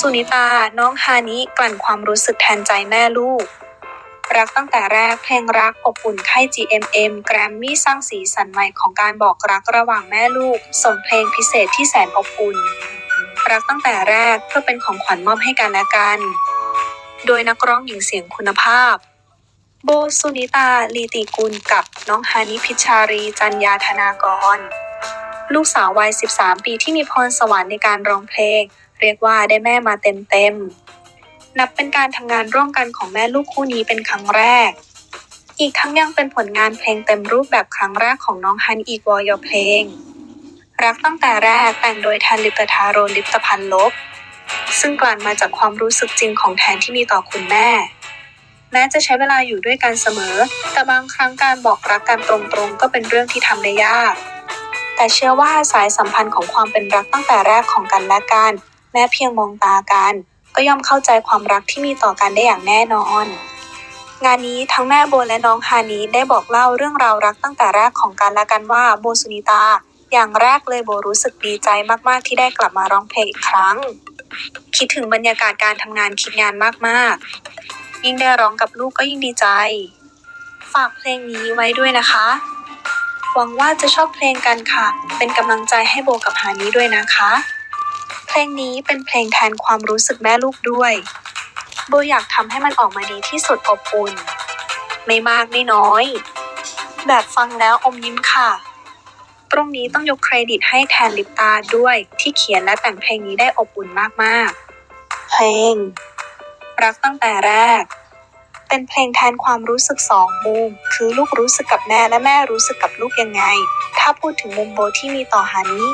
สุนิตา น้องฮานิกลั่นความรู้สึกแทนใจแม่ลูก รักตั้งแต่แรกเพลงรักอบอุ่นค่าย GMM แกรมมี่สร้างสีสันใหม่ของการบอกรักระหว่างแม่ลูก ส่งเพลงพิเศษที่แสนอบอุ่น รักตั้งแต่แรกเพื่อเป็นของขวัญมอบให้กันและกัน โดยนักร้องหญิงเสียงคุณภาพ โบสุนิตา ลีติกุลกับน้องฮานิพิชชารี จันยาธนากร ลูกสาววัย 13 ปีที่มีพรสวรรค์ในการร้องเพลง เรียกว่าได้แม่มาเต็มๆ นับเป็นการทำงานร่วมกันของแม่ลูกคู่นี้เป็นครั้งแรก อีกทั้งยังเป็นผลงานเพลงเต็มรูปแบบครั้งแรกของน้องฮันอีกวอยเพลง รักตั้งแต่แรกแต่งโดยแทนลิปตทาโรลิปตพันลบ ซึ่งกลั่นมาจากความรู้สึกจริงของแทนที่มีต่อคุณแม่แม้จะใช้เวลาอยู่ด้วยกันเสมอ แต่บางครั้งการบอกรักกันตรงๆ ก็เป็นเรื่องที่ทำได้ยาก แต่เชื่อว่าสายสัมพันธ์ของความเป็นรักตั้งแต่แรกของกันและกัน แม้เพียงมองตากัน ก็ย่อมเข้าใจความรักที่มีต่อกันได้อย่างแน่นอน งานนี้ทั้งแม่โบและน้องฮานีได้บอกเล่าเรื่องราวรักตั้งแต่แรกของกันและกันว่าโบสุนิตา อย่างแรกเลยโบรู้สึกดีใจมากๆที่ได้กลับมาร้องเพลงอีกครั้ง คิดถึงบรรยากาศการทำงานคิดงานมากๆ ยิ่งได้ร้องกับลูกก็ยิ่งดีใจ ฝากเพลงนี้ไว้ด้วยนะคะหวังว่าจะชอบเพลงกันค่ะ เป็นกำลังใจให้โบกับฮานี้ด้วยนะคะ เพลงนี้เป็นเพลงแทนความรู้สึกแม่ลูกด้วยโบอยากทำให้มันออกมาดีที่สุดอบอุ่น ไม่มากไม่น้อย แบบฟังแล้วอมยิ้มค่ะ ตรงนี้ต้องยกเครดิตให้แทนลิปตาด้วยที่เขียนและแต่งเพลงนี้ได้อบอุ่นมากๆ เพลง รักตั้งแต่แรก เป็นเพลงแทนความรู้สึกสองมุม คือลูกรู้สึกกับแม่และแม่รู้สึกกับลูกยังไง ถ้าพูดถึงมุมโบที่มีต่อฮานิ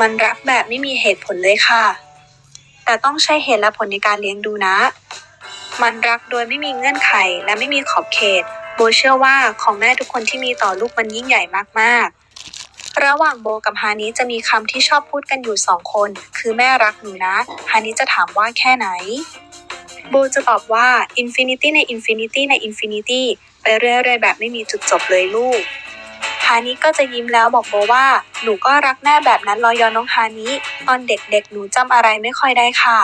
มันรักแบบไม่มีเหตุผลเลยค่ะ แต่ต้องใช้เหตุและผลในการเลี้ยงดูนะ มันรักโดยไม่มีเงื่อนไขและไม่มีขอบเขต โบเชื่อว่าของแม่ทุกคนที่มีต่อลูกมันยิ่งใหญ่มากๆ ระหว่างโบกับฮานิจะมีคำที่ชอบพูดกันอยู่สองคน คือแม่รักหนูนะ ฮานิจะถามว่าแค่ไหน โบจะตอบว่า Infinity ใน Infinity ใน Infinity ไปเรื่อยๆแบบไม่มีจุดจบเลยลูกานิก็จะยิ้มแล้วบอกโบว่า หนูก็รักแม่แบบนั้นรอยอน้องฮานิตอนเด็กๆ หนูจำอะไรไม่ค่อยได้ค่ะ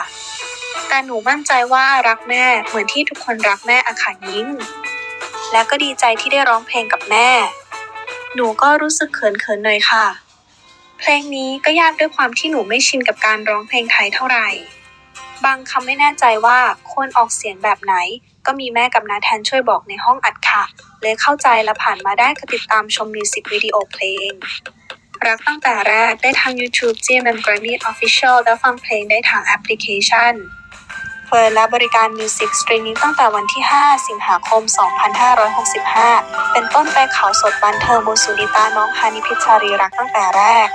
แต่หนูมั่นใจว่ารักแม่เหมือนที่ทุกคนรักแม่อะค่ะยิ้ม และก็ดีใจที่ได้ร้องเพลงกับแม่ หนูก็รู้สึกเขินๆหน่อยค่ะ เพลงนี้ก็ยากด้วยความที่หนูไม่ชินกับการร้องเพลงไทยเท่าไหร่ บางคำไม่แน่ใจว่าควรออกเสียงแบบไหน ก็มีแม่กับนาแทนช่วยบอกในห้องอัดค่ะ เลยเข้าใจและผ่านมาได้ก็ติดตามชมมิวสิกวิดีโอเพลง รักตั้งแต่แรกได้ทาง YouTube GMM Grammy Official และฟังเพลงได้ทางแอปพลิเคชันเปิดและบริการมิวสิกสตรีมมิ่งตั้งแต่วันที่ 5 สิงหาคม 2565 เป็นต้นไปข่าวสดบันเทิงโบสุนิตาน้องฮานิพิชารีรักตั้งแต่แรก